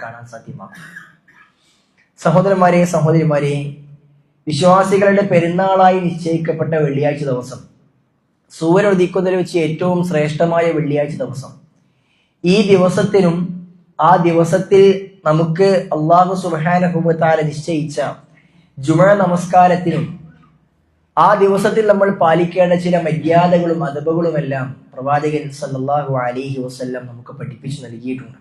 കാണാൻ സാധ്യമാകും. സഹോദരന്മാരെ സഹോദരിമാരെ വിശ്വാസികളുടെ പെരുന്നാളായി നിശ്ചയിക്കപ്പെട്ട വെള്ളിയാഴ്ച ദിവസം സൂര്യൻ ഉദിക്കുന്നതിൽ വെച്ച് ഏറ്റവും ശ്രേഷ്ഠമായ വെള്ളിയാഴ്ച ദിവസം. ഈ ദിവസത്തിനും ആ ദിവസത്തിൽ നമുക്ക് അള്ളാഹു സുബാനഹുബത്താല നിശ്ചയിച്ച ജുമ നമസ്കാരത്തിനും ആ ദിവസത്തിൽ നമ്മൾ പാലിക്കേണ്ട ചില മര്യാദകളും അതബുകളുമെല്ലാം പ്രവാചകൻ സല്ലാഹു അലൈഹി വസ്ല്ലാം നമുക്ക് പഠിപ്പിച്ചു നൽകിയിട്ടുണ്ട്.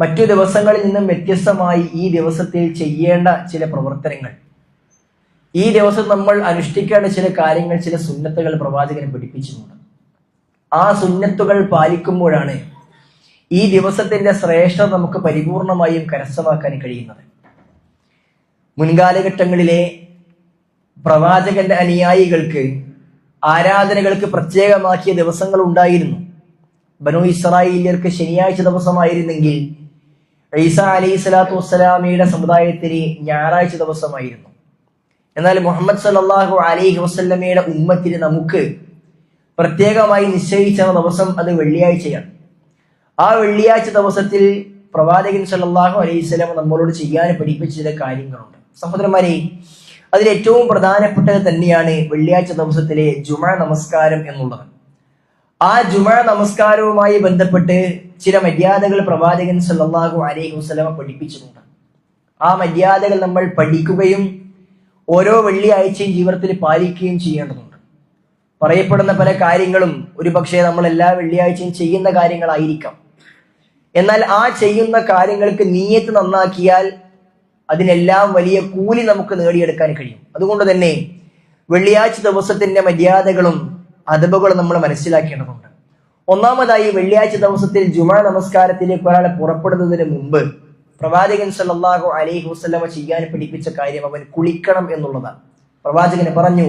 മറ്റു ദിവസങ്ങളിൽ നിന്നും വ്യത്യസ്തമായി ഈ ദിവസത്തിൽ ചെയ്യേണ്ട ചില പ്രവർത്തനങ്ങൾ. ഈ ദിവസം നമ്മൾ അനുഷ്ഠിക്കേണ്ട ചില കാര്യങ്ങൾ ചില സുന്നത്തുകൾ പ്രവാചകൻ പഠിപ്പിച്ചിട്ടുണ്ട്. ആ സുന്നത്തുകൾ പാലിക്കുമ്പോഴാണ് ഈ ദിവസത്തിന്റെ ശ്രേഷ്ഠത നമുക്ക് പരിപൂർണമായും കരസ്ഥമാക്കാൻ കഴിയുന്നത്. മുൻകാലഘട്ടങ്ങളിലെ പ്രവാചകന്റെ അനുയായികൾക്ക് ആരാധനകൾക്ക് പ്രത്യേകമാക്കിയ ദിവസങ്ങൾ ഉണ്ടായിരുന്നു. ബനു ഇസ്രായേലിയർക്ക് ശനിയാഴ്ച ദിവസമായിരുന്നെങ്കിൽ ഈസ അലി സ്വലാത്തു വസ്സലാമിയുടെ സമുദായത്തിന് ഞായറാഴ്ച ദിവസമായിരുന്നു. എന്നാൽ മുഹമ്മദ് സല്ലാഹു അലിഹി വസല്ലമയുടെ ഉമ്മത്തിന് നമുക്ക് പ്രത്യേകമായി നിശ്ചയിച്ച ദിവസം അത് വെള്ളിയാഴ്ചയാണ്. ആ വെള്ളിയാഴ്ച ദിവസത്തിൽ പ്രവാചകൻ സല്ലാഹു അലൈഹി സ്വലാം നമ്മളോട് ചെയ്യാൻ പഠിപ്പിച്ച ചില കാര്യങ്ങളുണ്ട്. സഹോദരന്മാരെ അതിൽ ഏറ്റവും പ്രധാനപ്പെട്ടത് തന്നെയാണ് വെള്ളിയാഴ്ച ദിവസത്തിലെ ജുമ നമസ്കാരം എന്നുള്ളത്. ആ ജുമ നമസ്കാരവുമായി ബന്ധപ്പെട്ട് ചില മര്യാദകൾ പ്രവാചകൻ സല്ലാഹു അലൈഹി വസ്ലമ പഠിപ്പിച്ചിട്ടുണ്ട്. ആ മര്യാദകൾ നമ്മൾ പഠിക്കുകയും ഓരോ വെള്ളിയാഴ്ചയും ജീവിതത്തിൽ പാലിക്കുകയും ചെയ്യേണ്ടതുണ്ട്. പറയപ്പെടുന്ന പല കാര്യങ്ങളും ഒരു പക്ഷേ നമ്മൾ എല്ലാ വെള്ളിയാഴ്ചയും ചെയ്യുന്ന കാര്യങ്ങളായിരിക്കാം. എന്നാൽ ആ ചെയ്യുന്ന കാര്യങ്ങൾക്ക് നീയത്ത് നന്നാക്കിയാൽ അതിനെല്ലാം വലിയ കൂലി നമുക്ക് നേടിയെടുക്കാൻ കഴിയും. അതുകൊണ്ട് തന്നെ വെള്ളിയാഴ്ച ദിവസത്തിന്റെ മര്യാദകളും അതബുകളും നമ്മൾ മനസ്സിലാക്കേണ്ടതുണ്ട്. ഒന്നാമതായി വെള്ളിയാഴ്ച ദിവസത്തിൽ ജുമാ നമസ്കാരത്തിലേക്ക് ഒരാൾ പുറപ്പെടുന്നതിന് മുമ്പ് പ്രവാചകൻ സല്ലാഹു അലൈഹി വസല്ലമ ചെയ്യാൻ പഠിപ്പിച്ച കാര്യം അവൻ കുളിക്കണം എന്നുള്ളതാണ്. പ്രവാചകന് പറഞ്ഞു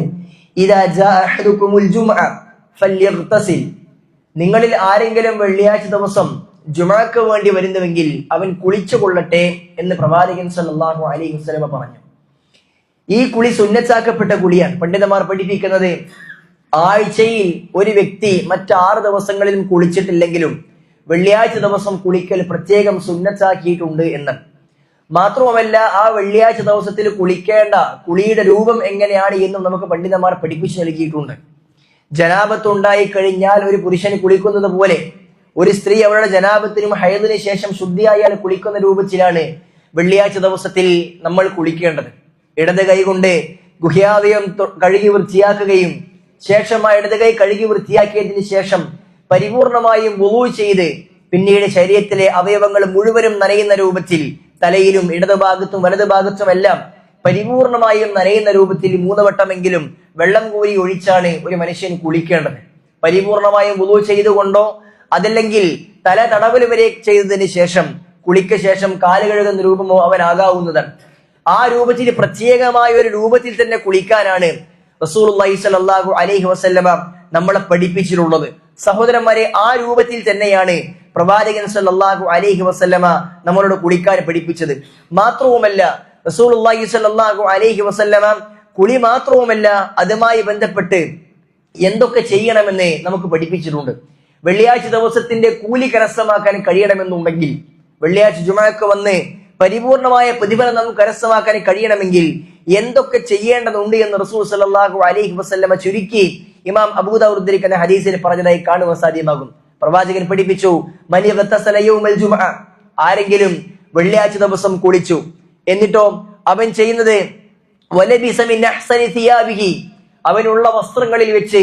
നിങ്ങളിൽ ആരെങ്കിലും വെള്ളിയാഴ്ച ദിവസം ജുമാക്ക് വേണ്ടി വരുന്നുവെങ്കിൽ അവൻ കുളിച്ചു കൊള്ളട്ടെ എന്ന് പ്രവാചകൻ സല്ലാഹു അലൈഹി വസ്ലമ പറഞ്ഞു. ഈ കുളി സുന്നച്ചാക്കപ്പെട്ട കുളിയാണ്. പണ്ഡിതന്മാർ പഠിപ്പിക്കുന്നത് ആഴ്ചയിൽ ഒരു വ്യക്തി മറ്റാറ് ദിവസങ്ങളിലും കുളിച്ചിട്ടില്ലെങ്കിലും വെള്ളിയാഴ്ച ദിവസം കുളിക്കൽ പ്രത്യേകം സുന്നത്താക്കിയിട്ടുണ്ട് എന്ന്. മാത്രവുമല്ല ആ വെള്ളിയാഴ്ച ദിവസത്തിൽ കുളിക്കേണ്ട കുളിയുടെ രൂപം എങ്ങനെയാണ് എന്നും നമുക്ക് പണ്ഡിതന്മാർ പഠിപ്പിച്ചു നൽകിയിട്ടുണ്ട്. ജനാപത്ത് ഉണ്ടായി കഴിഞ്ഞാൽ ഒരു പുരുഷൻ കുളിക്കുന്നത് പോലെ ഒരു സ്ത്രീ അവളുടെ ജനാപത്തിനും ഹയതിനു ശേഷം ശുദ്ധിയായാൽ കുളിക്കുന്ന രൂപത്തിലാണ് വെള്ളിയാഴ്ച ദിവസത്തിൽ നമ്മൾ കുളിക്കേണ്ടത്. ഇടത് കൈകൊണ്ട് ഗുഹ്യാവയം കഴുകി വൃത്തിയാക്കുകയും ശേഷം ആ ഇടത് കൈ കഴുകി വൃത്തിയാക്കിയതിന് ശേഷം പരിപൂർണമായും വുളു ചെയ്ത് പിന്നീട് ശരീരത്തിലെ അവയവങ്ങൾ മുഴുവനും നനയുന്ന രൂപത്തിൽ തലയിലും ഇടതുഭാഗത്തും ഭാഗത്തും വലത് ഭാഗത്തുമെല്ലാം പരിപൂർണമായും നനയുന്ന രൂപത്തിൽ മൂന്ന് വട്ടമെങ്കിലും വെള്ളം കോരി ഒഴിച്ചാണ് ഒരു മനുഷ്യൻ കുളിക്കേണ്ടത്. പരിപൂർണമായും വുളു ചെയ്തുകൊണ്ടോ അതല്ലെങ്കിൽ തല തടവൽ വരെ ചെയ്തതിന് ശേഷം കുളിക്ക ശേഷം കാൽ കഴുകുന്ന രൂപമോ അവനാകാവുന്നതാണ്. ആ രൂപത്തിൽ പ്രത്യേകമായ ഒരു രൂപത്തിൽ തന്നെ കുളിക്കാനാണ് റസൂലുള്ളാഹി സ്വല്ലല്ലാഹു അലൈഹി വസല്ലമ നമ്മളെ പഠിപ്പിച്ചിട്ടുള്ളത്. സഹോദരന്മാരെ ആ രൂപത്തിൽ തന്നെയാണ് പ്രവാചകൻ സല്ലാഹു അലൈഹി വസല്ലമ നമ്മളോട് കുളിക്കാൻ പഠിപ്പിച്ചത്. മാത്രവുമല്ല റസൂലുള്ളാഹി സ്വല്ലല്ലാഹു അലൈഹി വസല്ലമ കുളി മാത്രവുമല്ല അതുമായി ബന്ധപ്പെട്ട് എന്തൊക്കെ ചെയ്യണമെന്ന് നമുക്ക് പഠിപ്പിച്ചിട്ടുണ്ട്. വെള്ളിയാഴ്ച ദിവസത്തിന്റെ കൂലി കരസ്ഥമാക്കാൻ കഴിയണമെന്നുണ്ടെങ്കിൽ വെള്ളിയാഴ്ച ജുമഴക്ക് വന്ന് പരിപൂർണമായ പ്രതിഫലം നമുക്ക് കരസ്ഥമാക്കാൻ കഴിയണമെങ്കിൽ എന്തൊക്കെ ചെയ്യേണ്ടതുണ്ട് എന്ന് റസൂൽ സല്ലല്ലാഹു അലൈഹി വസല്ലമ ചുരുക്കി ഇമാം അബൂദാവൂദ് ഉദ്ധരിക്കുന്ന ഹദീസിൽ പറഞ്ഞതായി കാണുവാൻ സാധ്യമാകും. പ്രവാചകൻ പഠിപ്പിച്ചു ആരെങ്കിലും വെള്ളിയാഴ്ച ദിവസം കുളിച്ചു. എന്നിട്ടോ അവൻ ചെയ്യുന്നത് അവനുള്ള വസ്ത്രങ്ങളിൽ വെച്ച്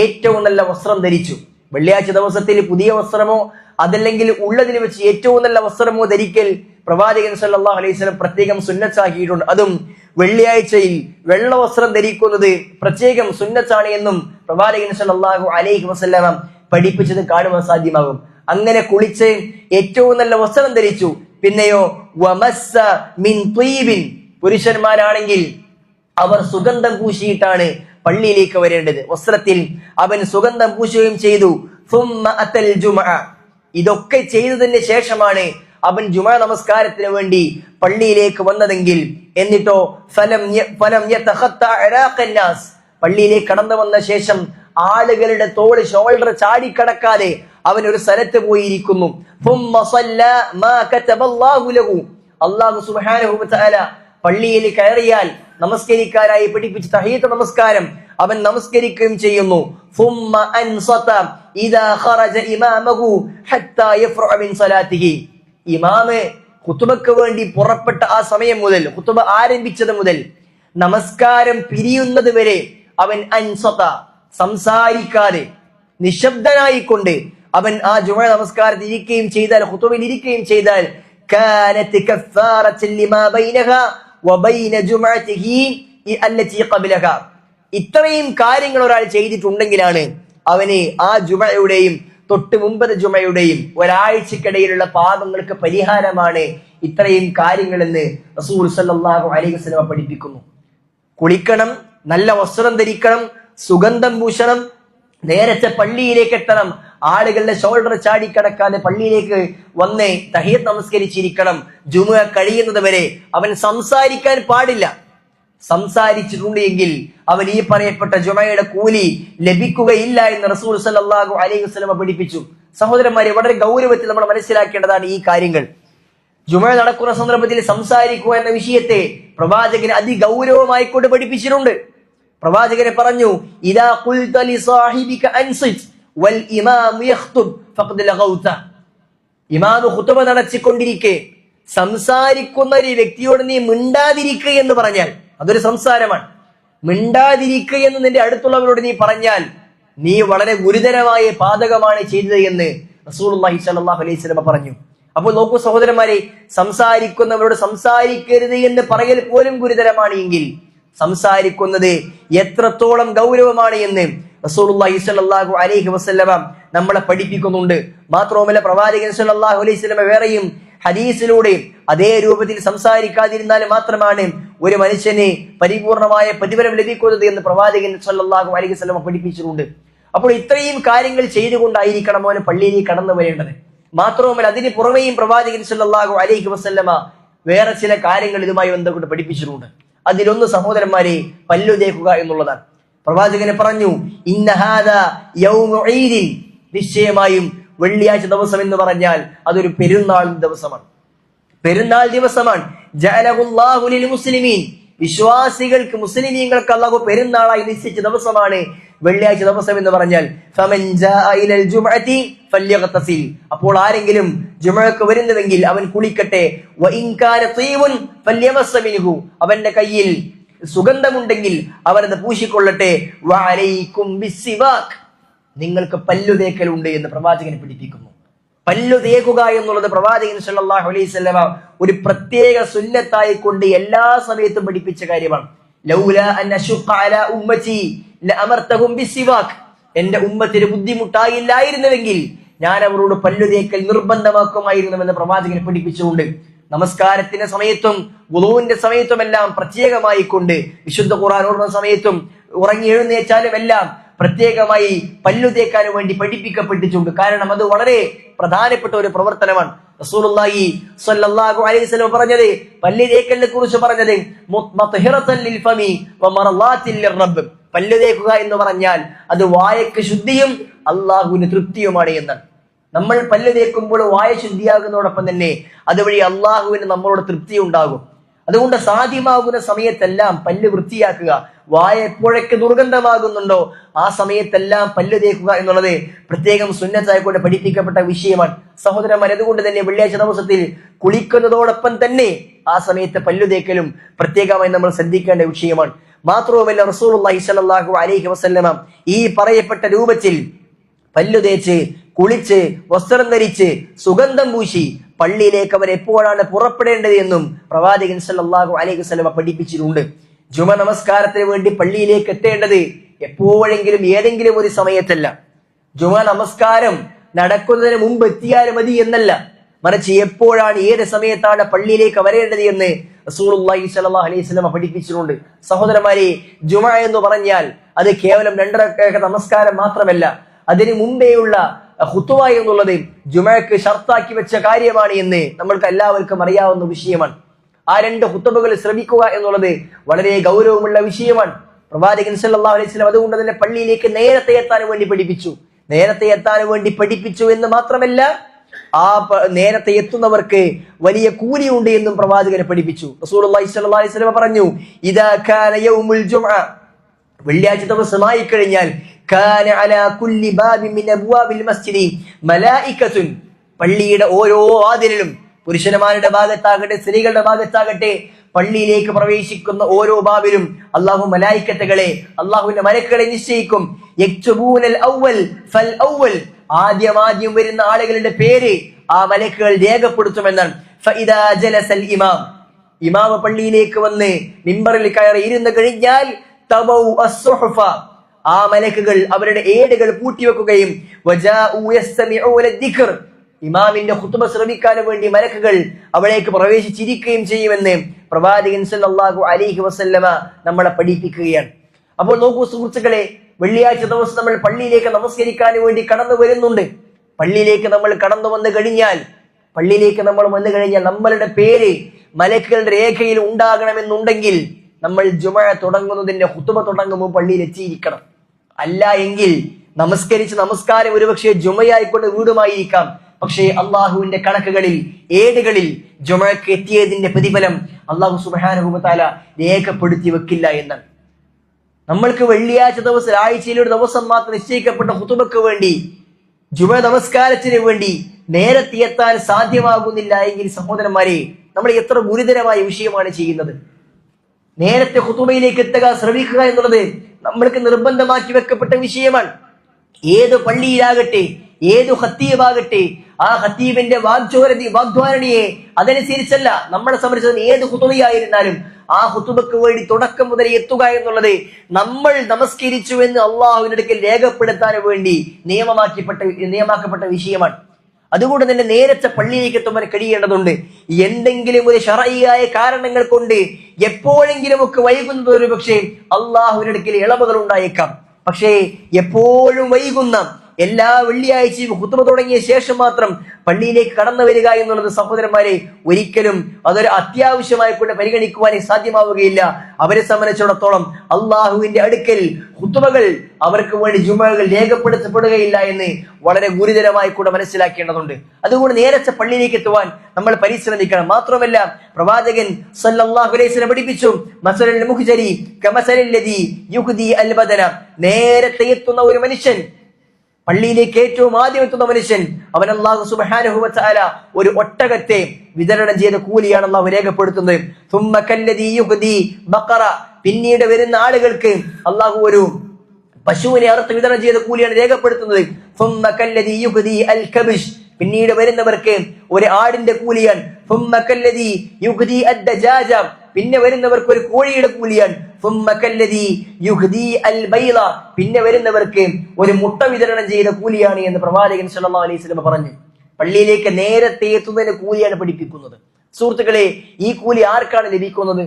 ഏറ്റവും നല്ല വസ്ത്രം ധരിച്ചു. വെള്ളിയാഴ്ച ദിവസത്തിൽ പുതിയ വസ്ത്രമോ അതല്ലെങ്കിൽ ഉള്ളതിൽ വെച്ച് ഏറ്റവും നല്ല വസ്ത്രമോ ധരിക്കൽ പ്രവാചകൻ സല്ലാ അലൈഹി സ്വലം പ്രത്യേകം സുന്നച്ചാക്കിയിട്ടുണ്ട് അതും വെള്ളിയാഴ്ചയിൽ വെള്ള വസ്ത്രം ധരിക്കുന്നത് പ്രത്യേകം സുന്നത്താണ് എന്നും പ്രവാചകൻ സല്ലല്ലാഹു അലൈഹി വസല്ലം പഠിപ്പിച്ചത് കാണുവാൻ സാധ്യമാകും. അങ്ങനെ കുളിച്ച് ഏറ്റവും നല്ല വസ്ത്രം ധരിച്ചു. പിന്നെയോ വമസ്സ മിൻ ത്വീബിൻ. പുരുഷന്മാരാണെങ്കിൽ അവർ സുഗന്ധം പൂശിയിട്ടാണ് പള്ളിയിലേക്ക് വരേണ്ടത്. വസ്ത്രത്തിൽ അവൻ സുഗന്ധം പൂശുകയും ചെയ്തു. ഇതൊക്കെ ചെയ്തതിന് ശേഷമാണ് അവൻ ജുമാ നമസ്കാരത്തിന് വേണ്ടി പള്ളിയിലേക്ക് വന്നതെങ്കിൽ എന്നിട്ടോ ഫലം ഫലം പള്ളിയിലേക്ക് കടന്നു വന്ന ശേഷം ആളുകളുടെ തോൾ ഷോൾഡർ ചാടിക്കടക്കാതെ അവൻ ഒരു സ്ഥലത്ത് പോയിരിക്കുന്നു. പള്ളിയിൽ കയറിയാൽ നമസ്കരിക്കാരായി പഠിപ്പിച്ച തഹീത്ത നമസ്കാരം അവൻ നമസ്കരിക്കുകയും ചെയ്യുന്നു. ഇതാ ഖറജ ഇമാമഹു ഹത്താ മിൻ സലാത്തിഹി. ഇമാമ് കുത്തുബക്ക് വേണ്ടി പുറപ്പെട്ട ആ സമയം മുതൽ കുത്തുബ ആരംഭിച്ചത് മുതൽ നമസ്കാരം പിരിയുന്നത് വരെ അവൻ അൻസത സംസാരിക്കാതെ നിശബ്ദനായിക്കൊണ്ട് അവൻ ആ ജുമ നമസ്കാരത്തിൽ ഇരിക്കുകയും ചെയ്താൽ ഹുത്തുബിൽ ഇരിക്കുകയും ചെയ്താൽ ഇത്രയും കാര്യങ്ങൾ ഒരാൾ ചെയ്തിട്ടുണ്ടെങ്കിലാണ് അവന് ആ ജുമയുടെയും തൊട്ട് മുമ്പത് ജുമയുടെയും ഒരാഴ്ചക്കിടയിലുള്ള പാപങ്ങൾക്ക് പരിഹാരമാണ് ഇത്രയും കാര്യങ്ങളെന്ന് റസൂൽ സല്ലാഹു അലൈഹി വസ്ലമ പഠിപ്പിക്കുന്നു. കുളിക്കണം നല്ല വസ്ത്രം ധരിക്കണം സുഗന്ധം പൂശണം നേരത്തെ പള്ളിയിലേക്ക് എത്തണം ആളുകളുടെ ഷോൾഡർ ചാടിക്കടക്കാതെ പള്ളിയിലേക്ക് വന്ന് തഹിയത് നമസ്കരിച്ചിരിക്കണം ജുമുഅ കഴിയുന്നത് വരെ അവൻ സംസാരിക്കാൻ പാടില്ല. സംസാരിച്ചിട്ടുണ്ട് എങ്കിൽ അവൻ ഈ പറയപ്പെട്ട ജുമയുടെ കൂലി ലഭിക്കുകയില്ല എന്ന് റസൂൽ സല്ലല്ലാഹു അലൈഹി വസല്ലമ പഠിപ്പിച്ചു. സഹോദരന്മാരെ വളരെ ഗൗരവത്തിൽ നമ്മൾ മനസ്സിലാക്കേണ്ടതാണ് ഈ കാര്യങ്ങൾ. ജുമ നടക്കുന്ന സന്ദർഭത്തിൽ സംസാരിക്കുക എന്ന വിഷയത്തെ പ്രവാചകൻ അതിഗൗരവമായി കൊണ്ട് പഠിപ്പിച്ചിട്ടുണ്ട്. പ്രവാചകനെ പറഞ്ഞു അൻസിത് വൽ നടത്തിക്കൊണ്ടിരിക്കെ സംസാരിക്കുന്ന ഒരു വ്യക്തിയോട് നീ മിണ്ടാതിരിക്കുക എന്ന് പറഞ്ഞാൽ അതൊരു സംസാരമാണ്. മിണ്ടാതിരിക്കുക എന്ന് നിന്റെ അടുത്തുള്ളവരോട് നീ പറഞ്ഞാൽ നീ വളരെ ഗുരുതരമായ പാതകമാണ് ചെയ്തത് എന്ന് സ്വല്ലല്ലാഹു അലൈഹി വസല്ലം പറഞ്ഞു. അപ്പോൾ നോക്കൂ സഹോദരന്മാരെ സംസാരിക്കുന്നവരോട് സംസാരിക്കരുത് എന്ന് പറയൽ പോലും ഗുരുതരമാണ് എങ്കിൽ സംസാരിക്കുന്നത് എത്രത്തോളം ഗൗരവമാണ് എന്ന് റസൂലുള്ളാഹി സ്വല്ലല്ലാഹു അലൈഹി വസല്ലമ നമ്മളെ പഠിപ്പിക്കുന്നുണ്ട്. മാത്രവുമല്ല പ്രവാചകൻ സ്വല്ലല്ലാഹു അലൈഹി വസല്ലമ വേറെയും ഹദീസിലൂടെ അതേ രൂപത്തിൽ സംസാരിക്കാതിരുന്നാൽ മാത്രമാണ് ഒരു മനുഷ്യന് പരിപൂർണമായ പ്രതിഫലം ലഭിക്കുന്നത് എന്ന് പ്രവാചകൻ സല്ലാഹു അലൈഹി വസല്ലമ പഠിപ്പിച്ചിട്ടുണ്ട്. അപ്പോൾ ഇത്രയും കാര്യങ്ങൾ ചെയ്തുകൊണ്ടായിരിക്കണം അവന് പള്ളിയിൽ കടന്നു വരേണ്ടത്. മാത്രവുമല്ല അതിന് പുറമെയും പ്രവാചകൻ സല്ലല്ലാഹു അലൈഹി വസല്ലമ വേറെ ചില കാര്യങ്ങൾ ഇതുമായി ബന്ധപ്പെട്ട് പഠിപ്പിച്ചിട്ടുണ്ട്. അതിലൊന്ന് സഹോദരന്മാരെ പല്ലു തേക്കുക എന്നുള്ളതാണ്. പ്രവാചകനെ പറഞ്ഞു ഇന്ന ഹാദാ യൗമു ഈദിൻ. നിശ്ചയമായും വെള്ളിയാഴ്ച ദിവസം എന്ന് പറഞ്ഞാൽ അതൊരു പെരുന്നാൾ ദിവസമാണ്. പെരുന്നാൾ ദിവസമാണ്. മുസ്ലിമീൻ. വിശ്വാസികൾക്ക് മുസ്ലിമീങ്ങൾക്ക് അല്ലാഹു പെരുന്നാളായി നിശ്ചയിച്ച ദിവസമാണ് വെള്ളിയാഴ്ച ദിവസം എന്ന് പറഞ്ഞാൽ. അപ്പോൾ ആരെങ്കിലും ജുമുഅക്ക് വരുന്നുവെങ്കിൽ അവൻ കുളിക്കട്ടെ. അവന്റെ കയ്യിൽ സുഗന്ധമുണ്ടെങ്കിൽ അവനത് പൂശിക്കൊള്ളട്ടെ. ബിസ്സിവാക്. നിങ്ങൾക്ക് പല്ലു തേക്കലുണ്ട് എന്ന് പ്രവാചകനെ പിടിപ്പിക്കുന്നു. പല്ലു തേക്കുക എന്നുള്ളത് പ്രവാചകൻ സല്ലല്ലാഹു അലൈഹി വസല്ലമ ഒരു പ്രത്യേക സുന്നത്തായി കൊണ്ട് എല്ലാ സമയത്തും പഠിപ്പിച്ച കാര്യമാണ്. എന്റെ ഉമ്മത്തിന് ബുദ്ധിമുട്ടായില്ലായിരുന്നുവെങ്കിൽ ഞാൻ അവരോട് പല്ലു തേക്കൽ നിർബന്ധമാക്കുമായിരുന്നുവെന്ന് പ്രവാചകനെ പഠിപ്പിച്ചുകൊണ്ട് നമസ്കാരത്തിന്റെ സമയത്തും വുളുവിന്റെ സമയത്തുമെല്ലാം പ്രത്യേകമായി കൊണ്ട് വിശുദ്ധ ഖുർആൻ ഓടുന്ന സമയത്തും ഉറങ്ങി എഴുന്നേറ്റാലും എല്ലാം പ്രത്യേകമായി പല്ലു തേക്കാൻ വേണ്ടി പഠിപ്പിക്കപ്പെട്ടിട്ടുണ്ട്. കാരണം അത് വളരെ പ്രധാനപ്പെട്ട ഒരു പ്രവർത്തനമാണ്. റസൂലുള്ളാഹി സ്വല്ലല്ലാഹു അലൈഹി വസല്ലം പറഞ്ഞത് പല്ല് തേക്കലിനെ കുറിച്ച് പറഞ്ഞത് മുത്മത്ഹിറത്തൻ ലിൽ ഫമി വ വമറളാത്തിൻ ലിർറബ്ബ് പല്ല് തേക്കുക എന്ന് പറഞ്ഞാൽ അത് വായക്ക് ശുദ്ധിയും അള്ളാഹുവിന് തൃപ്തിയുമാണ് എന്നാണ്. നമ്മൾ പല്ല് തേക്കുമ്പോൾ വായ ശുദ്ധിയാകുന്നതോടൊപ്പം തന്നെ അതുവഴി അള്ളാഹുവിന് നമ്മളോട് തൃപ്തി ഉണ്ടാകും അതുകൊണ്ട് സാധ്യമാകുന്ന സമയത്തെല്ലാം പല്ല് വൃത്തിയാക്കുക. വായ എപ്പോഴൊക്കെ ദുർഗന്ധമാകുന്നുണ്ടോ ആ സമയത്തെല്ലാം പല്ല് തേക്കുക എന്നുള്ളത് പ്രത്യേകം സുന്നത്തായിക്കൊണ്ട് പഠിപ്പിക്കപ്പെട്ട വിഷയമാണ്. സഹോദരന്മാർ അതുകൊണ്ട് തന്നെ വെള്ളിയാഴ്ച ദിവസത്തിൽ കുളിക്കുന്നതോടൊപ്പം തന്നെ ആ സമയത്ത് പല്ലു തേക്കലും പ്രത്യേകമായി നമ്മൾ ശ്രദ്ധിക്കേണ്ട വിഷയമാണ്. മാത്രവുമല്ല റസൂലുള്ളാഹി സ്വല്ലല്ലാഹു അലൈഹി വസല്ലമ ഈ പറയപ്പെട്ട രൂപത്തിൽ പല്ലു തേച്ച് കുളിച്ച് വസ്ത്രം ധരിച്ച് സുഗന്ധം പൂശി പള്ളിയിലേക്ക് അവർ എപ്പോഴാണ് പുറപ്പെടേണ്ടത് എന്നും പ്രവാചകൻ സല്ലാഹു അലൈഹി വസ്ലമ പഠിപ്പിച്ചിട്ടുണ്ട്. ജുമ നമസ്കാരത്തിന് വേണ്ടി പള്ളിയിലേക്ക് എത്തേണ്ടത് എപ്പോഴെങ്കിലും ഏതെങ്കിലും ഒരു സമയത്തല്ല. ജുമ നമസ്കാരം നടക്കുന്നതിന് മുമ്പ് എത്തിയാൽ മതി എന്നല്ല. മറിച്ച് എപ്പോഴാണ് ഏത് സമയത്താണ് പള്ളിയിലേക്ക് വരേണ്ടത് എന്ന് സ്വല്ലല്ലാഹു അലൈഹി വസല്ലമ പഠിപ്പിച്ചിട്ടുണ്ട്. സഹോദരന്മാരെ ജുമ എന്ന് പറഞ്ഞാൽ അത് കേവലം രണ്ടര നമസ്കാരം മാത്രമല്ല. അതിനു മുമ്പേയുള്ള ഹുത്തുവ എന്നുള്ളത് ജുമയ്ക്ക് ഷർത്താക്കി വെച്ച കാര്യമാണ് എന്ന് നമ്മൾക്ക് എല്ലാവർക്കും അറിയാവുന്ന വിഷയമാണ്. ആ രണ്ട് ഹുത്തബുകൾ ശ്രമിക്കുക എന്നുള്ളത് വളരെ ഗൗരവമുള്ള വിഷയമാണ്. പ്രവാചകൻ സല്ലല്ലാഹു അലൈഹി അതുകൊണ്ട് തന്നെ പള്ളിയിലേക്ക് നേരത്തെ എത്താൻ വേണ്ടി പഠിപ്പിച്ചു. നേരത്തെ എത്താൻ വേണ്ടി പഠിപ്പിച്ചു എന്ന് മാത്രമല്ല ആ നേരത്തെ എത്തുന്നവർക്ക് വലിയ കൂലിയുണ്ട് എന്നും പ്രവാചകനെ പഠിപ്പിച്ചു. അലൈഹി പറഞ്ഞു ജുംഅ. വെള്ളിയാഴ്ച ദിവസമായി കഴിഞ്ഞാൽ കാന അലാ കുല്ലി ബാബി മിൻ അബ്വാബിൽ മസ്ജിദി. മലായികത്തുൻ പള്ളിയുടെ ഓരോ വാതിലിലും പുരുഷന്മാരുടെ ഭാഗത്താകട്ടെ സ്ത്രീകളുടെ ഭാഗത്താകട്ടെ പള്ളിയിലേക്ക് പ്രവേശിക്കുന്ന ഓരോ ബാബിലും അള്ളാഹു മലായിക്കത്തുകളെ അള്ളാഹുവിന്റെ മലക്കുകളെ നിശ്ചയിക്കും. ഫൽ ഔവൽ. ആദ്യം ആദ്യം വരുന്ന ആളുകളുടെ പേര് ആ മലക്കുകൾ രേഖപ്പെടുത്തുമെന്നാണ്. ഇമാം. ഇമാമ പള്ളിയിലേക്ക് വന്ന് മിമ്പറിൽ കയറി ഇരുന്ന് കഴിഞ്ഞാൽ ആ മലക്കുകൾ അവരുടെ ഏടുകൾ പൂട്ടിവെക്കുകയും ഇമാമിന്റെ ഖുത്ബ ശ്രമിക്കാൻ വേണ്ടി മലക്കുകൾ അവളേക്ക് പ്രവേശിച്ചിരിക്കുകയും ചെയ്യുമെന്ന് പ്രവാചകൻ സല്ലല്ലാഹു അലൈഹി വസല്ലമ നമ്മളെ പഠിപ്പിക്കുകയാണ്. അപ്പോൾ നോക്കൂ സുഹൃത്തുക്കളെ വെള്ളിയാഴ്ച ദിവസം നമ്മൾ പള്ളിയിലേക്ക് നമസ്കരിക്കാൻ വേണ്ടി കടന്നു വരുന്നുണ്ട്. പള്ളിയിലേക്ക് നമ്മൾ കടന്നു വന്നു കഴിഞ്ഞാൽ പള്ളിയിലേക്ക് നമ്മൾ വന്നു കഴിഞ്ഞാൽ നമ്മളുടെ പേര് മലക്കുകളുടെ രേഖയിൽ ഉണ്ടാകണമെന്നുണ്ടെങ്കിൽ നമ്മൾ ജുമഴ തുടങ്ങുന്നതിന്റെ ഹുത്തുബ തുടങ്ങുമ്പോൾ പള്ളിയിൽ എത്തിയിരിക്കണം. അല്ല എങ്കിൽ നമസ്കരിച്ച് നമസ്കാരം ഒരുപക്ഷെ ജുമയായിക്കൊണ്ട് വീടുമായിരിക്കാം. പക്ഷേ അള്ളാഹുവിന്റെ കണക്കുകളിൽ ഏടുകളിൽ ജുമയ്ക്ക് എത്തിയതിന്റെ പ്രതിഫലം അള്ളാഹു സുബാനുഭൂമത്താല രേഖപ്പെടുത്തി വെക്കില്ല എന്ന്. നമ്മൾക്ക് വെള്ളിയാഴ്ച ദിവസം ആഴ്ചയിൽ ഒരു ദിവസം മാത്രം നിശ്ചയിക്കപ്പെട്ട ഹുതുബക്ക് വേണ്ടി ജുമ നമസ്കാരത്തിന് വേണ്ടി നേരത്തെ എത്താൻ സാധ്യമാകുന്നില്ല എങ്കിൽ സഹോദരന്മാരെ നമ്മൾ എത്ര ഗുരുതരമായ വിഷയമാണ് ചെയ്യുന്നത്. നേരത്തെ ഹുതുബയിലേക്ക് എത്തുക ശ്രമിക്കുക എന്നുള്ളത് നമ്മൾക്ക് നിർബന്ധമാക്കി വെക്കപ്പെട്ട വിഷയമാണ്. ഏത് പള്ളിയിലാകട്ടെ ഏത് ഹത്തീബാകട്ടെ ആ ഹത്തീബിന്റെ വാഗ്ചോരതി വാഗ്ധാരണിയെ അതനുസരിച്ചല്ല നമ്മളെ സംബന്ധിച്ചത് ഏത് ഹുതുബയായിരുന്നാലും ആ ഹുതുബക്ക് വേണ്ടി തുടക്കം മുതൽ എത്തുക എന്നുള്ളത് നമ്മൾ നമസ്കരിച്ചു എന്ന് അള്ളാഹുവിനടുക്കൽ രേഖപ്പെടുത്താൻ വേണ്ടി നിയമമാക്കിപ്പെട്ട നിയമാക്കപ്പെട്ട വിഷയമാണ്. അതുകൊണ്ട് തന്നെ നേരത്തെ പള്ളിയിലേക്ക് എത്തുമ്പോൾ കഴിയേണ്ടതുണ്ട്. എന്തെങ്കിലും ഒരു ഷറയായ കാരണങ്ങൾ കൊണ്ട് എപ്പോഴെങ്കിലും ഒക്കെ വൈകുന്നത് ഒരു പക്ഷേ അള്ളാഹുവിനടുക്കിൽ ഇളവുകൾ ഉണ്ടായേക്കാം. പക്ഷേ എപ്പോഴും വൈകുന്ന എല്ലാ വെള്ളിയാഴ്ചയും കുത്തുമ തുടങ്ങിയ ശേഷം മാത്രം പള്ളിയിലേക്ക് കടന്നു വരിക എന്നുള്ളത് സഹോദരന്മാരെ ഒരിക്കലും അതൊരു അത്യാവശ്യമായി കൊണ്ട് പരിഗണിക്കുവാനേ സാധ്യമാവുകയില്ല. അവരെ സംബന്ധിച്ചിടത്തോളം അള്ളാഹുവിന്റെ അടുക്കൽ കുത്തുമകൾ അവർക്ക് വേണ്ടി ജുമകൾ രേഖപ്പെടുത്തപ്പെടുകയില്ല എന്ന് വളരെ ഗുരുതരമായി കൂടെ മനസ്സിലാക്കേണ്ടതുണ്ട്. അതുകൊണ്ട് നേരത്തെ പള്ളിയിലേക്ക് എത്തുവാൻ നമ്മൾ പരിശ്രമിക്കണം. മാത്രമല്ല പ്രവാചകൻ സല്ലല്ലാഹു അലൈഹി പഠിപ്പിച്ചു മസലൽ മുഖ്ജരി കമസലിൽ ലദി യുഹ്ദി അൽബദന നേരത്തെ എത്തുന്ന ഒരു മനുഷ്യൻ പള്ളിയിലേക്ക് ഏറ്റവും ആദ്യം എത്തുന്ന മനുഷ്യൻ അവൻ അള്ളാഹു സുബ്ഹാനഹു വതആല ഒരു ഒട്ടകത്തെ വിതരണം ചെയ്ത കൂലിയാണ് അള്ളാഹു രേഖപ്പെടുത്തുന്നത്. പിന്നീട് വരുന്ന ആളുകൾക്ക് അള്ളാഹു ഒരു പശുവിനെ അറുത്ത് വിതരണം ചെയ്ത കൂലിയാണ് രേഖപ്പെടുത്തുന്നത്. പിന്നീട് വരുന്നവർക്ക് ഒരു ആടിന്റെ കൂലിയാണ്. പിന്നെ വരുന്നവർക്ക് ഒരു കോഴിയുടെ കൂലിയാണ് പിന്നെ വരുന്നവർക്ക് ഒരു മുട്ട വിതരണം ചെയ്ത കൂലിയാണ് എന്ന് പ്രവാചകൻ സല്ലാ അലൈഹി സ്വലമ പറഞ്ഞു. പള്ളിയിലേക്ക് നേരത്തെ എത്തുന്നതിന് കൂലിയാണ് പഠിപ്പിക്കുന്നത്. സുഹൃത്തുക്കളെ ഈ കൂലി ആർക്കാണ് ലഭിക്കുന്നത്?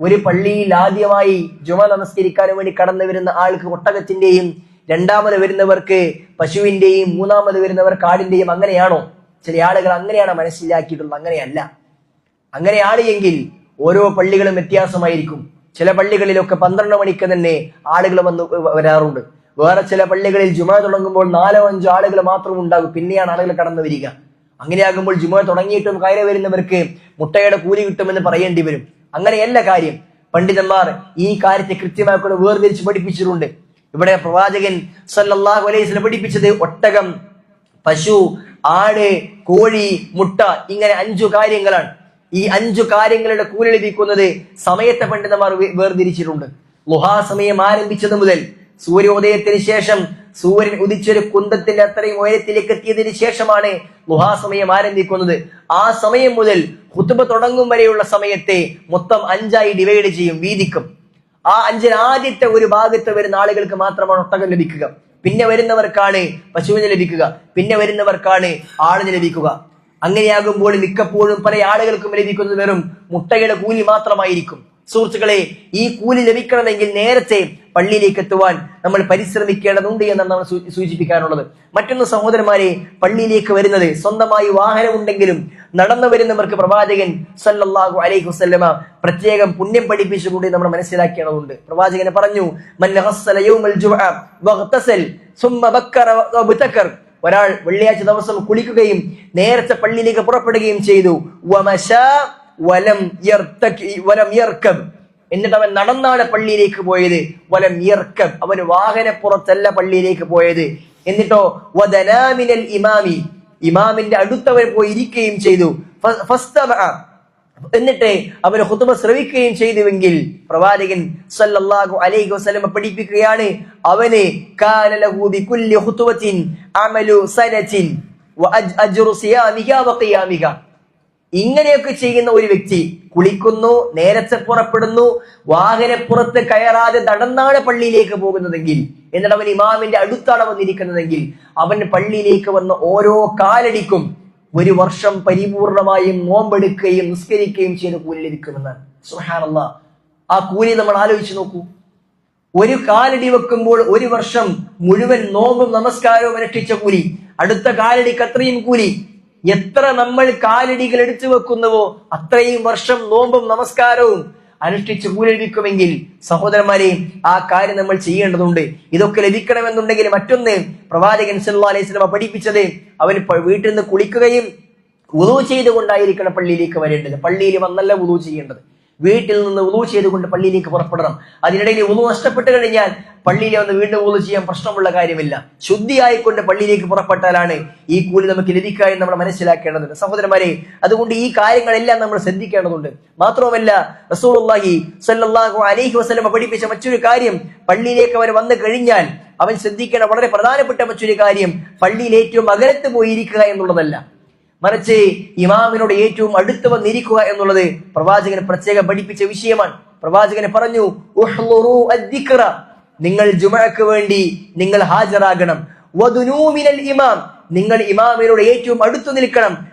ഒരു പള്ളിയിൽ ആദ്യമായി ജുമ നമസ്കരിക്കാൻ വേണ്ടി കടന്നു വരുന്ന ആൾക്ക് ഒട്ടകത്തിന്റെയും രണ്ടാമത് വരുന്നവർക്ക് പശുവിന്റെയും മൂന്നാമത് വരുന്നവർ ആടിന്റെയും അങ്ങനെയാണോ? ചില ആളുകൾ അങ്ങനെയാണ് മനസ്സിലാക്കിയിട്ടുള്ളത്. അങ്ങനെയല്ല. അങ്ങനെയാണ് എങ്കിൽ ഓരോ പള്ളികളും വ്യത്യാസമായിരിക്കും. ചില പള്ളികളിലൊക്കെ പന്ത്രണ്ട് മണിക്ക് തന്നെ ആളുകൾ വന്ന് വരാറുണ്ട്. വേറെ ചില പള്ളികളിൽ ജുമ തുടങ്ങുമ്പോൾ നാലോ അഞ്ചോ ആളുകൾ മാത്രം ഉണ്ടാകും. പിന്നെയാണ് ആളുകൾ കടന്നു വരിക. അങ്ങനെയാകുമ്പോൾ ജുമ തുടങ്ങിയിട്ടും കയറി വരുന്നവർക്ക് മുട്ടയുടെ കൂലി കിട്ടുമെന്ന് പറയേണ്ടി വരും. അങ്ങനെയല്ല കാര്യം. പണ്ഡിതന്മാർ ഈ കാര്യത്തെ കൃത്യമാക്കുന്ന വേർതിരിച്ച് പഠിപ്പിച്ചിട്ടുണ്ട്. ഇവിടെ പ്രവാചകൻ സല്ലാഹു വസല്ലം പഠിപ്പിച്ചത് ഒട്ടകം പശു ആട് കോഴി മുട്ട ഇങ്ങനെ അഞ്ചു കാര്യങ്ങളാണ്. ഈ അഞ്ചു കാര്യങ്ങളുടെ കൂലെഴുതിക്കുന്നത് സമയത്തെ പണ്ഡിതന്മാർ വേർതിരിച്ചിട്ടുണ്ട്. സമയം ആരംഭിച്ചത് മുതൽ സൂര്യോദയത്തിന് ശേഷം സൂര്യൻ ഉദിച്ചൊരു കുന്തത്തിന്റെ അത്രയും ഉയരത്തിലേക്ക് എത്തിയതിന് ശേഷമാണ് സമയം ആരംഭിക്കുന്നത്. ആ സമയം മുതൽ കുത്തുബ തുടങ്ങും വരെയുള്ള സമയത്തെ മൊത്തം അഞ്ചായി ഡിവൈഡ് ചെയ്യും വീതിക്കും. ആ അഞ്ചിൽ ആദ്യത്തെ ഒരു ഭാഗത്ത് വരുന്ന ആളുകൾക്ക് മാത്രമാണ് ഒട്ടകം ലഭിക്കുക. പിന്നെ വരുന്നവർക്കാണ് പശുവിന് ലഭിക്കുക. പിന്നെ വരുന്നവർക്കാണ് ആളിന് ലഭിക്കുക. അങ്ങനെയാകുമ്പോൾ മിക്കപ്പോഴും പല ആളുകൾക്കും ലഭിക്കുന്നത് വെറും മുട്ടയുടെ കൂലി മാത്രമായിരിക്കും. സുഹൃത്തുക്കളെ ഈ കൂലി ലഭിക്കണമെങ്കിൽ നേരത്തെ പള്ളിയിലേക്ക് എത്തുവാൻ നമ്മൾ പരിശ്രമിക്കേണ്ടതുണ്ട് എന്നാണ് നമ്മൾ സൂചിപ്പിക്കാനുള്ളത്. മറ്റൊന്ന് സഹോദരന്മാരെ പള്ളിയിലേക്ക് വരുന്നത് സ്വന്തമായി വാഹനമുണ്ടെങ്കിലും നടന്നു വരുന്നവർക്ക് പ്രവാചകൻ സല്ലല്ലാഹു അലൈഹി വസല്ലമ പ്രത്യേകം പുണ്യം പഠിപ്പിച്ചുകൊണ്ട് നമ്മൾ മനസ്സിലാക്കേണ്ടതുണ്ട്. പ്രവാചകനെ പറഞ്ഞു "മൻ ഗസ്സല യൗമൽ ജുമുഅ വഗ്തസൽ സുമ്മ ബക്കറ വബതക്കർ ഒരാൾ വെള്ളിയാഴ്ച ദിവസം കുളിക്കുകയും നേരത്തെ പള്ളിയിലേക്ക് പുറപ്പെടുകയും ചെയ്തു. വലം വലം എന്നിട്ട് അവൻ നടന്നാണ് പള്ളിയിലേക്ക് പോയത്. വലം യർക്കബ്. അവൻ വാഹനപ്പുറത്തല്ല പള്ളിയിലേക്ക് പോയത്. എന്നിട്ടോ വദനാമിനൽ ഇമാമി. ഇമാമിന്റെ അടുത്തവൻ പോയി ഇരിക്കുകയും ചെയ്തു. എന്നിട്ട് അവർ ഹുതുമ ശ്രവിക്കുകയും ചെയ്തുവെങ്കിൽ പ്രവാചകൻ സല്ലല്ലാഹു അലൈഹി വസല്ലം പഠിപ്പിക്കുകയാണ് അവന് കാന ലഹു ബികുല്ലി ഖുതുവത്തിൻ അമലു സനത്തിൻ വഖിയാമിക ഇങ്ങനെയൊക്കെ ചെയ്യുന്ന ഒരു വ്യക്തി കുളിക്കുന്നു നേരത്തെ പുറപ്പെടുന്നു വാഹനപ്പുറത്ത് കയറാതെ നടന്നാണ് പള്ളിയിലേക്ക് പോകുന്നതെങ്കിൽ എന്നിട്ട് അവൻ ഇമാമിന്റെ അടുത്താണ് വന്നിരിക്കുന്നതെങ്കിൽ അവൻ പള്ളിയിലേക്ക് വന്ന ഓരോ കാലടിക്കും ഒരു വർഷം പരിപൂർണമായും നോമ്പെടുക്കുകയും നിസ്കരിക്കുകയും ചെയ്ത് കൂലി ലഭിക്കുമെന്നാണ് സുഹാനല്ല ആ കൂലി നമ്മൾ ആലോചിച്ച് നോക്കൂ. ഒരു കാലടി വെക്കുമ്പോൾ ഒരു വർഷം മുഴുവൻ നോമ്പും നമസ്കാരവും അനുഷ്ഠിച്ച കൂലി അടുത്ത കാലടി അത്രയും കൂലി എത്ര നമ്മൾ കാലടികൾ എടുത്തു വെക്കുന്നുവോ അത്രയും വർഷം നോമ്പും നമസ്കാരവും അനുഷ്ഠിച്ച് കൂലി സഹോദരന്മാരെ ആ കാര്യം നമ്മൾ ചെയ്യേണ്ടതുണ്ട്. ഇതൊക്കെ ലഭിക്കണമെന്നുണ്ടെങ്കിൽ മറ്റൊന്ന് പ്രവാചകൻ സല്ലാ അലൈഹി സ്വലമ പഠിപ്പിച്ചത് അവൻ വീട്ടിൽ നിന്ന് കുളിക്കുകയും ഉദു ചെയ്തുകൊണ്ടായിരിക്കണം പള്ളിയിലേക്ക് വരേണ്ടത്. പള്ളിയിൽ വന്നല്ല ഉദു ചെയ്യേണ്ടത്. വീട്ടിൽ നിന്ന് ഉളു ചെയ്തുകൊണ്ട് പള്ളിയിലേക്ക് പുറപ്പെടണം. അതിനിടയിൽ ഉളു നഷ്ടപ്പെട്ടു കഴിഞ്ഞാൽ പള്ളിയിൽ വന്ന് വീണ്ടും ഉളു ചെയ്യാൻ പ്രശ്നമുള്ള കാര്യമില്ല. ശുദ്ധിയായിക്കൊണ്ട് പള്ളിയിലേക്ക് പുറപ്പെട്ടാലാണ് ഈ കൂലി നമുക്ക് ലഭിക്കുക എന്ന് നമ്മൾ മനസ്സിലാക്കേണ്ടതുണ്ട്. സഹോദരന്മാരെ അതുകൊണ്ട് ഈ കാര്യങ്ങളെല്ലാം നമ്മൾ ശ്രദ്ധിക്കേണ്ടതുണ്ട്. മാത്രവുമല്ല റസൂലുള്ളാഹി സ്വല്ലല്ലാഹു അലൈഹി വസ്ലമ പഠിപ്പിച്ച മറ്റൊരു കാര്യം പള്ളിയിലേക്ക് അവർ വന്നു കഴിഞ്ഞാൽ അവൻ ശ്രദ്ധിക്കേണ്ട വളരെ പ്രധാനപ്പെട്ട മറ്റൊരു കാര്യം പള്ളിയിൽ ഏറ്റവും അകലത്ത് പോയിരിക്കുക എന്നുള്ളതല്ല. മറിച്ച് ഇമാമിനോട് ഏറ്റവും അടുത്ത് വന്നിരിക്കുക എന്നുള്ളത് പ്രവാചകനെ പ്രത്യേകം പഠിപ്പിച്ച വിഷയമാണ്. പ്രവാചകനെ പറഞ്ഞു നിങ്ങൾ ജുമഴക്ക് വേണ്ടി നിങ്ങൾ ഹാജരാകണം. ഇമാം. നിങ്ങൾ ഇമാമിനോട് ഏറ്റവും അടുത്തു നിൽക്കണം.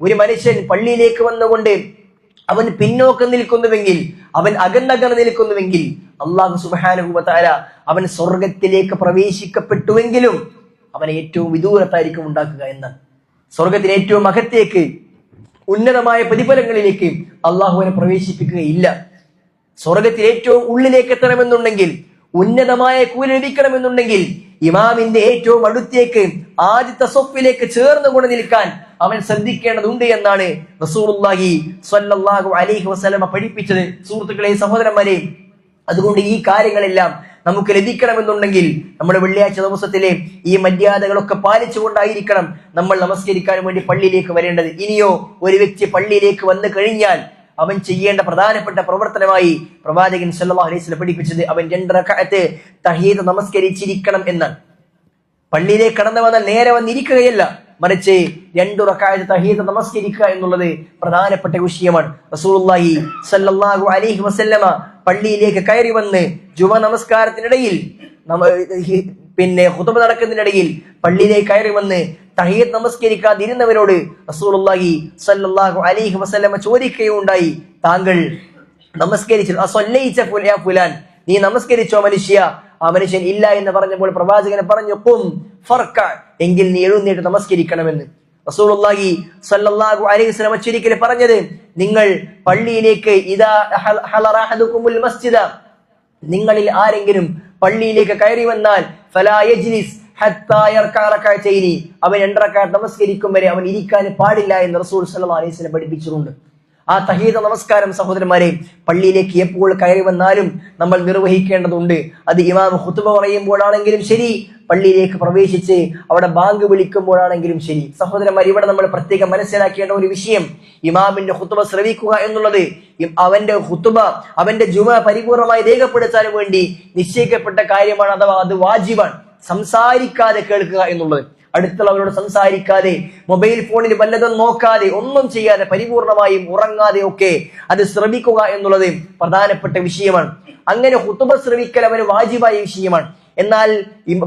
ഒരു മനുഷ്യൻ പള്ളിയിലേക്ക് വന്നുകൊണ്ട് അവൻ പിന്നോക്കം നിൽക്കുന്നുവെങ്കിൽ അവൻ അകന്നകന്ന് നിൽക്കുന്നുവെങ്കിൽ അള്ളാഹു സുബാനുഭവത്താര അവൻ സ്വർഗത്തിലേക്ക് പ്രവേശിക്കപ്പെട്ടുവെങ്കിലും അവനെ ഏറ്റവും വിദൂരത്തായിരിക്കും ഉണ്ടാക്കുക എന്നാണ്. സ്വർഗത്തിന് ഏറ്റവും അകത്തേക്ക് ഉന്നതമായ പ്രതിഫലങ്ങളിലേക്ക് അള്ളാഹുവിനെ പ്രവേശിപ്പിക്കുകയില്ല. സ്വർഗത്തിൽ ഏറ്റവും ഉള്ളിലേക്ക് എത്തണമെന്നുണ്ടെങ്കിൽ ഉന്നതമായ കൂലി ലഭിക്കണമെന്നുണ്ടെങ്കിൽ ഇമാമിന്റെ ഏറ്റവും അടുത്തേക്ക് ആദ്യത്തെ സ്വപ്പിലേക്ക് ചേർന്ന് കൊണ്ട് നിൽക്കാൻ അവൻ ശ്രദ്ധിക്കേണ്ടതുണ്ട് എന്നാണ് റസൂലുള്ളാഹി സ്വല്ലല്ലാഹു അലൈഹി വസല്ലമ പഠിപ്പിച്ചത്. സുഹൃത്തുക്കളെ സഹോദരന്മാരെ അതുകൊണ്ട് ഈ കാര്യങ്ങളെല്ലാം നമുക്ക് ലഭിക്കണമെന്നുണ്ടെങ്കിൽ നമ്മുടെ വെള്ളിയാഴ്ച ദിവസത്തിലെ ഈ മര്യാദകളൊക്കെ പാലിച്ചുകൊണ്ടായിരിക്കണം നമ്മൾ നമസ്കരിക്കാൻ വേണ്ടി പള്ളിയിലേക്ക് വരേണ്ടത്. ഇനിയോ ഒരു വ്യക്തി പള്ളിയിലേക്ക് വന്നു കഴിഞ്ഞാൽ അവൻ ചെയ്യേണ്ട പ്രധാനപ്പെട്ട പ്രവർത്തനമായി പ്രവാചകൻ വസല്ലം പഠിപ്പിച്ചത് അവൻ രണ്ടരക്കാലത്ത് തഹീദ് നമസ്കരിച്ചിരിക്കണം എന്നാണ്. പള്ളിയിലേക്ക് കടന്നു വന്നാൽ നേരെ വന്നിരിക്കുകയല്ല. മറിച്ച് രണ്ടു റക്കായത്ത് തഹീദ് നമസ്കരിക്കുക എന്നുള്ളത് പ്രധാനപ്പെട്ട വിഷയമാണ്. റസൂലുള്ളാഹി സല്ലല്ലാഹു അലൈഹി വസല്ലമ പള്ളിയിലേക്ക് കയറി വന്ന് ജുമ നമസ്കാരത്തിനിടയിൽ പിന്നെ ഖുതുബ നടക്കുന്നതിനിടയിൽ പള്ളിയിലേക്ക് കയറി വന്ന് തഹീദ് നമസ്കരിക്കാതിരുന്നവരോട് റസൂലുള്ളാഹി സല്ലല്ലാഹു അലൈഹി വസല്ലമ ചോദിക്കുകയുണ്ടായി. താങ്കൾ നമസ്കരിച്ചു. ഫുലാൻ. നീ നമസ്കരിച്ചോ മനുഷ്യ? ആ മനുഷ്യൻ ഇല്ല എന്ന് പറഞ്ഞപ്പോൾ പ്രവാചകനെ പറഞ്ഞു കും ഫർക്ക എങ്കിൽ നീ എഴുന്നേറ്റ് നമസ്കരിക്കണമെന്ന് റസൂലുള്ളാഹി സ്വല്ലല്ലാഹു അലൈഹി വസല്ലം പറഞ്ഞത് നിങ്ങൾ പള്ളിയിലേക്ക് ഇദാ മസ്ജിദ നിങ്ങളിൽ ആരെങ്കിലും പള്ളിയിലേക്ക് കയറി വന്നാൽ യജ്ലിസ് ഹത്താ അവൻ രണ്ടറക്കാത്ത് നമസ്കരിക്കും വരെ അവൻ ഇരിക്കാൻ പാടില്ല എന്ന് റസൂൽ സല്ലല്ലാഹു അലൈഹി വസല്ലം പഠിപ്പിച്ചിട്ടുണ്ട്. ആ തഹീദ നമസ്കാരം സഹോദരന്മാരെ പള്ളിയിലേക്ക് എപ്പോൾ കയറി വന്നാലും നമ്മൾ നിർവഹിക്കേണ്ടതുണ്ട്. അത് ഇമാം ഹുത്തുബ പറയുമ്പോഴാണെങ്കിലും ശരി പള്ളിയിലേക്ക് പ്രവേശിച്ച് അവിടെ ബാങ്ക് വിളിക്കുമ്പോഴാണെങ്കിലും ശരി. സഹോദരന്മാർ ഇവിടെ നമ്മൾ പ്രത്യേകം മനസ്സിലാക്കേണ്ട ഒരു വിഷയം ഇമാമിന്റെ ഹുത്തുബ ശ്രവിക്കുക എന്നുള്ളത്. അവന്റെ ഹുത്തുബ അവന്റെ ജുമ പരിപൂർണമായി രേഖപ്പെടുത്താൻ വേണ്ടി നിശ്ചയിക്കപ്പെട്ട കാര്യമാണ് അഥവാ അത് വാജിബാണ്. സംസാരിക്കാതെ കേൾക്കുക എന്നുള്ളത്. അടുത്തുള്ളവരോട് സംസാരിക്കാതെ മൊബൈൽ ഫോണിൽ വല്ലതും നോക്കാതെ ഒന്നും ചെയ്യാതെ പരിപൂർണമായും ഉറങ്ങാതെ ഒക്കെ അത് ശ്രമിക്കുക എന്നുള്ളത് പ്രധാനപ്പെട്ട വിഷയമാണ്. അങ്ങനെ ഹുത്തുബ ശ്രമിക്കൽ അവർ വാജിബായ വിഷയമാണ്. എന്നാൽ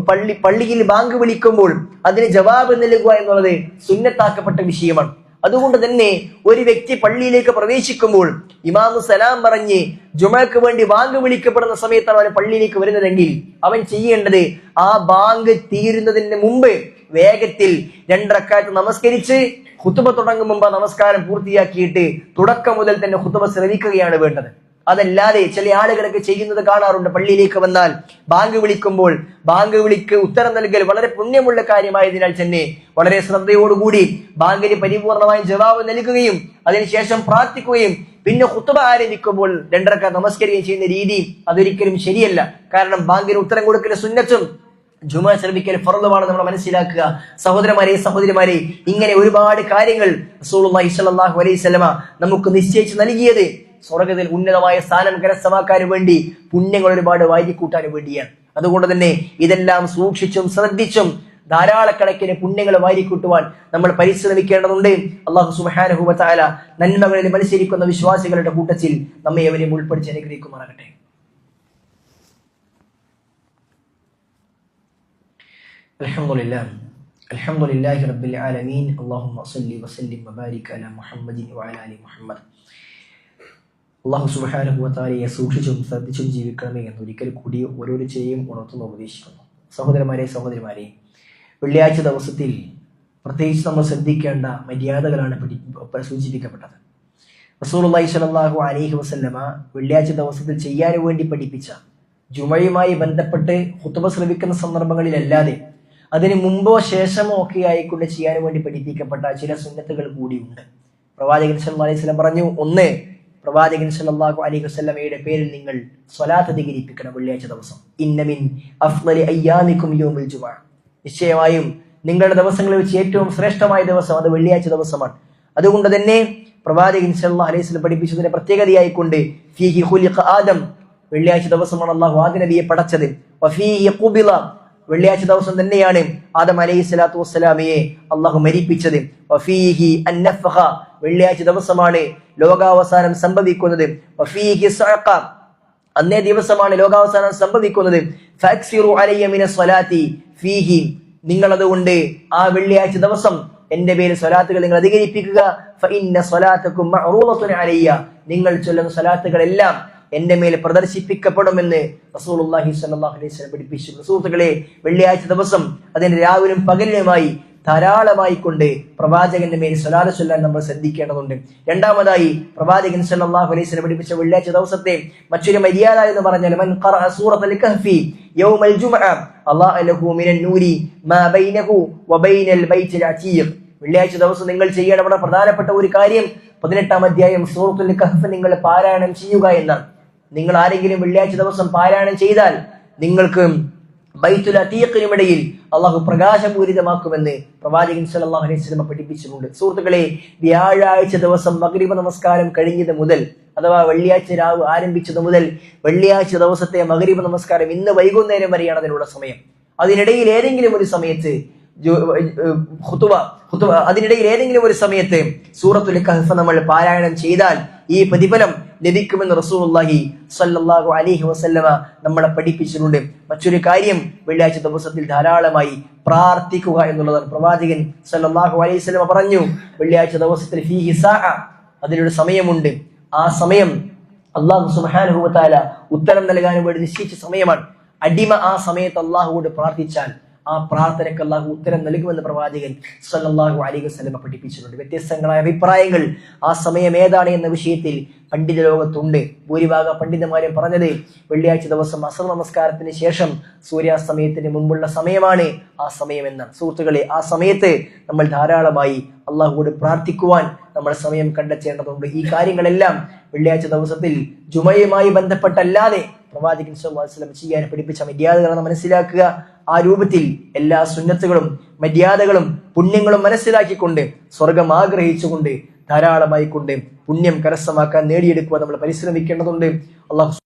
പള്ളി പള്ളിയിൽ ബാങ്ക് വിളിക്കുമ്പോൾ അതിന് ജവാബ് നൽകുക എന്നുള്ളത് സുന്നത്താക്കപ്പെട്ട വിഷയമാണ്. അതുകൊണ്ട് തന്നെ ഒരു വ്യക്തി പള്ളിയിലേക്ക് പ്രവേശിക്കുമ്പോൾ ഇമാമു സലാം പറഞ്ഞ് ജുമക്ക് വേണ്ടി ബാങ്ക് വിളിക്കപ്പെടുന്ന സമയത്താണ് അവൻ പള്ളിയിലേക്ക് വരുന്നതെങ്കിൽ അവൻ ചെയ്യേണ്ടത് ആ ബാങ്ക് തീരുന്നതിന് മുമ്പ് വേഗത്തിൽ രണ്ടറക്കാറ്റ് നമസ്കരിച്ച് ഹുത്തുബ തുടങ്ങും മുമ്പ് നമസ്കാരം പൂർത്തിയാക്കിയിട്ട് തുടക്കം മുതൽ തന്നെ ഹുത്തുബ ശ്രമിക്കുകയാണ് വേണ്ടത്. അതല്ലാതെ ചില ആളുകളൊക്കെ ചെയ്യുന്നത് കാണാറുണ്ട്. പള്ളിയിലേക്ക് വന്നാൽ ബാങ്ക് വിളിക്കുമ്പോൾ ബാങ്ക് വിളിക്ക് ഉത്തരം നൽകൽ വളരെ പുണ്യമുള്ള കാര്യമായതിനാൽ തന്നെ വളരെ ശ്രദ്ധയോടുകൂടി ബാങ്കിന് പരിപൂർണമായും ജവാബ് നൽകുകയും അതിനുശേഷം പ്രാർത്ഥിക്കുകയും പിന്നെ കുത്തുബ ആരംഭിക്കുമ്പോൾ രണ്ടരക്ക നമസ്കരിക്കുകയും ചെയ്യുന്ന രീതി അതൊരിക്കലും ശരിയല്ല. കാരണം ബാങ്കിന് ഉത്തരം കൊടുക്കുന്ന സുന്നത്തും ജുമ ശ്രമിക്കൽ ഫറലുമാണ് നമ്മൾ മനസ്സിലാക്കുക. സഹോദരന്മാരെ സഹോദരിമാരെ ഇങ്ങനെ ഒരുപാട് കാര്യങ്ങൾ റസൂലുള്ളാഹി സ്വല്ലല്ലാഹു അലൈഹി വസല്ലമ നമുക്ക് നിശ്ചയിച്ച് നൽകിയത് സ്വർഗത്തിൽ ഉന്നതമായ സ്ഥാനം കരസ്ഥമാക്കാൻ വേണ്ടി പുണ്യങ്ങൾ ഒരുപാട് വാരിക്കൂട്ടാൻ വേണ്ടിയാണ്. അതുകൊണ്ട് തന്നെ ഇതെല്ലാം സൂക്ഷിച്ചും ശ്രദ്ധിച്ചും ധാരാളക്കണക്കിന് പുണ്യങ്ങൾ വാരിക്കൂട്ടുവാൻ നമ്മൾ പരിശ്രമിക്കേണ്ടതുണ്ട്. അള്ളാഹു തആല നന്മകളിൽ മത്സരിക്കുന്ന വിശ്വാസികളുടെ കൂട്ടത്തിൽ നമ്മെ അവരെ ഉൾപ്പെടുത്തി അനുഗ്രഹിക്കുമാറാകട്ടെ. الحمد لله الحمد لله رب العالمين اللهم صل وسلم وبارك على محمد وعلى ال محمد അള്ളാഹു സുബാനുഭവത്താലെയെ സൂക്ഷിച്ചും ശ്രദ്ധിച്ചും ജീവിക്കണമേ എന്ന് ഒരിക്കൽ കൂടി ഓരോരു ചെയ്യും ഉണർത്തുന്നു ഉപദേശിക്കുന്നു സഹോദരന്മാരെ സഹോദരിമാരെ വെള്ളിയാഴ്ച ദിവസത്തിൽ പ്രത്യേകിച്ച് നമ്മൾ ശ്രദ്ധിക്കേണ്ട മര്യാദകളാണ് പഠി സൂചിപ്പിക്കപ്പെട്ടത് റസൂലുള്ളാഹി സ്വല്ലല്ലാഹു അലൈഹി വസല്ലമ വെള്ളിയാഴ്ച ദിവസത്തിൽ ചെയ്യാൻ വേണ്ടി പഠിപ്പിച്ച ജുമയുമായി ബന്ധപ്പെട്ട് ഹുത്തുബ ശ്രവിക്കുന്ന സന്ദർഭങ്ങളിലല്ലാതെ അതിന് മുമ്പോ ശേഷമോ ഒക്കെ ആയിക്കൊണ്ട് ചെയ്യാൻ വേണ്ടി പഠിപ്പിക്കപ്പെട്ട ചില സുന്നത്തുകൾ കൂടിയുണ്ട് പ്രവാചകൻ സല്ലല്ലാഹു അലൈഹി വസല്ലം പറഞ്ഞു ഒന്ന് പ്രവാചകൻ സല്ലാഹു അലൈഹി വസ്ലമയുടെ പേരിൽ നിങ്ങൾ സ്വലാത്ത് അധികരിപ്പിക്കണം വെള്ളിയാഴ്ച ദിവസം. ഇന്നമിൻ അഫ്ലി അയ്യാമിക്കും യൗമുൽ ജുമഅ നിശ്ചയമായും നിങ്ങളുടെ ദിവസങ്ങളിൽ വെച്ച് ഏറ്റവും ശ്രേഷ്ഠമായ ദിവസം അത് വെള്ളിയാഴ്ച ദിവസമാണ്. അതുകൊണ്ട് തന്നെ പ്രവാചകൻ സല്ലാ അലൈഹി സ്വലം പഠിപ്പിച്ചതിന്റെ പ്രത്യേകതയായിക്കൊണ്ട് ഫീഹി ഖുലിഖ ആദം വെള്ളിയാഴ്ച ദിവസമാണ് അള്ളാഹു ആദ്യ നബിയെ പടച്ചത്. വെള്ളിയാഴ്ച ദിവസം തന്നെയാണ് ആദം അലൈഹി സ്വലാത്തു വസ്സലാമയെ അള്ളാഹു മരിപ്പിച്ചത്. വെള്ളിയാഴ്ച ദിവസമാണ് ലോകാവസാനം സംഭവിക്കുന്നത്. അന്നേ ദിവസമാണ് ലോകാവസാനം സംഭവിക്കുന്നത്. നിങ്ങൾ അതുകൊണ്ട് ആ വെള്ളിയാഴ്ച ദിവസം എന്റെ പേര് സ്വലാത്തുകൾ നിങ്ങൾ അധികരിപ്പിക്കുക. നിങ്ങൾ ചൊല്ലുന്ന സ്വലാത്തുകളെല്ലാം എന്റെ മേൽ പ്രദർശിപ്പിക്കപ്പെടുമെന്ന് റസൂലുള്ളാഹി സ്വല്ലല്ലാഹു പഠിപ്പിച്ചു സുഹൃത്തുക്കളെ വെള്ളിയാഴ്ച ദിവസം അതിന്റെ രാവിലും പകലിലുമായി ധാരാളമായി കൊണ്ട് പ്രവാചകന്റെ മേൽ സ്വലാല ചൊല്ലാൻ നമ്മൾ ശ്രദ്ധിക്കേണ്ടതുണ്ട്. രണ്ടാമതായി പ്രവാചകൻ സല്ലല്ലാഹു അലൈഹി പഠിപ്പിച്ച വെള്ളിയാഴ്ച ദിവസത്തെ മറ്റൊരു മര്യാദ എന്ന് പറഞ്ഞാൽ വെള്ളിയാഴ്ച ദിവസം നിങ്ങൾ ചെയ്യേണ്ട പ്രധാനപ്പെട്ട ഒരു കാര്യം പതിനെട്ടാം അധ്യായം സൂറത്തുൽ കഹ്ഫ് നിങ്ങൾ പാരായണം ചെയ്യുക എന്നാണ്. നിങ്ങൾ ആരെങ്കിലും വെള്ളിയാഴ്ച ദിവസം പാരായണം ചെയ്താൽ നിങ്ങൾക്ക് ബൈത്തുൽ അതീഖിനുമിടയിൽ അള്ളാഹു പ്രകാശപൂരിതമാക്കുമെന്ന് പ്രവാചകൻ സല്ലല്ലാഹു അലൈഹി വസല്ലം പഠിപ്പിച്ചിട്ടുണ്ട്. സുഹൃത്തുക്കളെ വ്യാഴാഴ്ച ദിവസം മഗ്രിബ് നമസ്കാരം കഴിഞ്ഞത് മുതൽ അഥവാ വെള്ളിയാഴ്ച രാവ് ആരംഭിച്ചത് മുതൽ വെള്ളിയാഴ്ച ദിവസത്തെ മഗ്രിബ് നമസ്കാരം ഇന്ന് വൈകുന്നേരം വരെയാണ് അതിനുള്ള സമയം. അതിനിടയിൽ ഏതെങ്കിലും ഒരു സമയത്ത് അതിനിടയിൽ ഏതെങ്കിലും ഒരു സമയത്ത് സൂറത്തുൽ കഹ്ഫ് നമ്മൾ പാരായണം ചെയ്താൽ ഈ പ്രതിഫലം ലഭിക്കുമെന്ന് റസൂലുള്ളാഹി സ്വല്ലല്ലാഹു അലൈഹി വസല്ലമ നമ്മളെ പഠിപ്പിച്ചിട്ടുണ്ട്. മറ്റൊരു കാര്യം വെള്ളിയാഴ്ച ദിവസത്തിൽ ധാരാളമായി പ്രാർത്ഥിക്കുക എന്നുള്ളതാണ്. പ്രവാചകൻ സല്ലല്ലാഹു അലൈഹി വസല്ലമ പറഞ്ഞു വെള്ളിയാഴ്ച ദിവസത്തിൽ ഫീഹി സാഅ അതിനൊരു സമയമുണ്ട്. ആ സമയം അള്ളാഹു സുബ്ഹാനഹു ഉത്തരം നൽകാനും വേണ്ടി നിശ്ചയിച്ച സമയമാണ്. അടിമ ആ സമയത്ത് അള്ളാഹുവോട് പ്രാർത്ഥിച്ചാൽ ആ പ്രാർത്ഥനയ്ക്ക് അള്ളാഹു ഉത്തരം നൽകുമെന്ന് പ്രവാചകൻ സല്ലാഹു അലൈഹി വസല്ലമ പഠിപ്പിച്ചിട്ടുണ്ട്. വ്യത്യസ്തങ്ങളായ അഭിപ്രായങ്ങൾ ആ സമയം ഏതാണ് എന്ന വിഷയത്തിൽ പണ്ഡിത ലോകത്തുണ്ട്. ഭൂരിഭാഗം പണ്ഡിതന്മാരും പറഞ്ഞത് വെള്ളിയാഴ്ച ദിവസം അസർ നമസ്കാരത്തിന് ശേഷം സൂര്യാസ്തമയത്തിന് മുമ്പുള്ള സമയമാണ് ആ സമയം എന്നാണ് സുഹൃത്തുക്കളെ ആ സമയത്ത് നമ്മൾ ധാരാളമായി അള്ളാഹുവോട് പ്രാർത്ഥിക്കുവാൻ നമ്മൾ സമയം കണ്ടെത്തേണ്ടതുണ്ട്. ഈ കാര്യങ്ങളെല്ലാം വെള്ളിയാഴ്ച ദിവസത്തിൽ ജുമയുമായി ബന്ധപ്പെട്ടല്ലാതെ പ്രവാചകൻ വസല്ലം ചെയ്യാൻ പഠിപ്പിച്ച മര്യാദകളാണ് മനസ്സിലാക്കുക. ആ രൂപത്തിൽ എല്ലാ സുന്നത്തുകളും മര്യാദകളും പുണ്യങ്ങളും മനസ്സിലാക്കിക്കൊണ്ട് സ്വർഗം ആഗ്രഹിച്ചുകൊണ്ട് ധാരാളമായി കൊണ്ട് പുണ്യം കരസ്ഥമാക്കാൻ നേടിയെടുക്കുവാൻ നമ്മൾ പരിശ്രമിക്കേണ്ടതുണ്ട്. അള്ളാഹു